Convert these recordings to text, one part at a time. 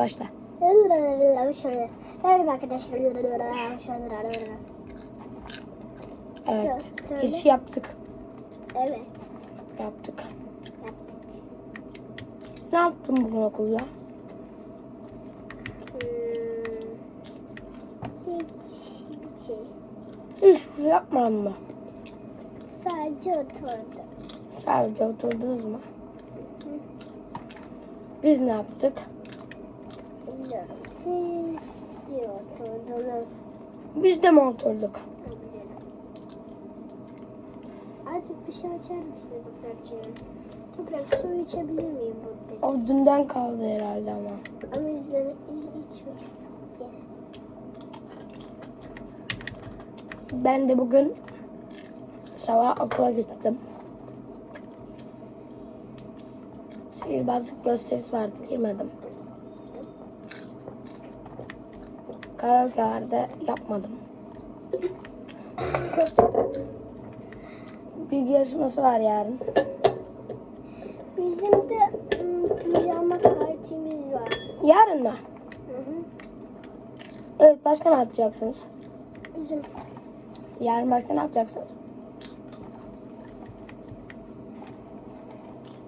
başla. Merhaba arkadaşlar. Evet. Söyle. Giriş yaptık. Evet. Yaptık. Yaptık. Ne yaptın bugün okulda? Hmm. Hiç bir şey. Hiç şey yapmadın mı? Sadece oturdum. Sadece oturdunuz mu? Biz ne yaptık? Bilmiyorum. Siz de oturdunuz. Biz de mi oturduk? Artık bir şey açar mısın Toprakcığım? Toprak su içebilir miyim burada? O dünden kaldı herhalde ama. Ama izleme, iç- içmek. Ben de bugün sabah okula gittim. Sihirbazlık gösterisi vardı. Girmedim. Karaoke vardı. Yapmadım. Bilgi yarışması var yarın. Bizim de ım, pijama partimiz var. Yarın mı? Hı hı. Evet başka ne yapacaksınız? Bizim Yarın başka ne yapacaksınız?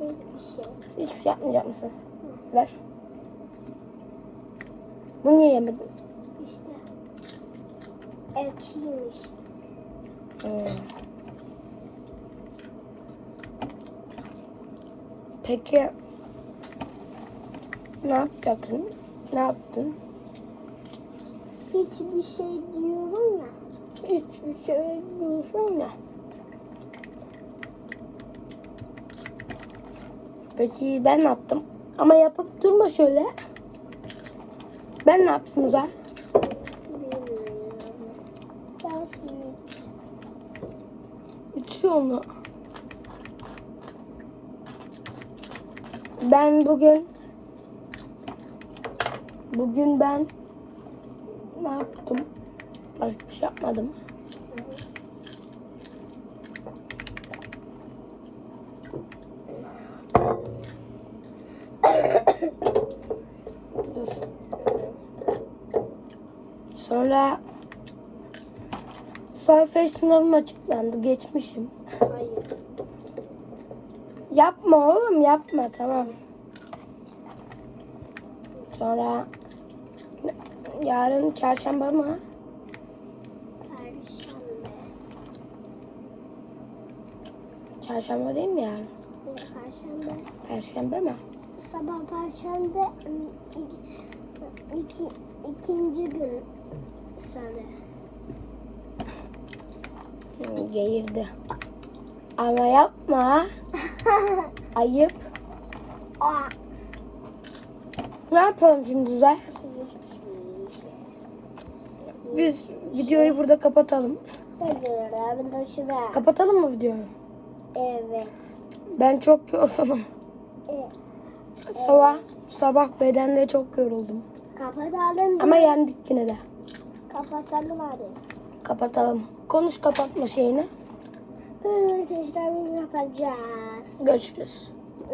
hiçbir şey. Hiçbir şey yapmayacak mısınız? Ver. Bunu niye yemedin? Ekşiymiş. Hmm. Peki ne yapacaksın? Ne yaptın? Hiçbir şey diyorum ya. Hiçbir şey diyorsun ya. Peki ben ne yaptım? Ama yapıp durma şöyle. Ben ne yaptım Uzay? Ben İçiyor onu. Ben bugün bugün ben ne yaptım? Başka bir şey yapmadım. Dur. Sonra sayfa sınavım açıklandı. Geçmişim. Hayır. Yapma oğlum yapma tamam. Sonra yarın çarşamba mı? Perşembe. Çarşamba değil mi yarın? Perşembe. Perşembe mi? Sabah Perşembe iki, iki, ikinci gün sanırım. Geğirdi. Ama yapma. Ayıp. Ne yapalım şimdi Uzay? Hiçbir şey. Biz videoyu burada kapatalım. Kapatalım mı videoyu? Evet. Ben çok yoruldum. evet. Sabah sabah bedende çok yoruldum. Kapatalım. Ama yendik yine de. Kapatalım hadi. Kapatalım. Konuş kapatma şeyini. Böyle tekrar bir yapacağız. Görüşürüz.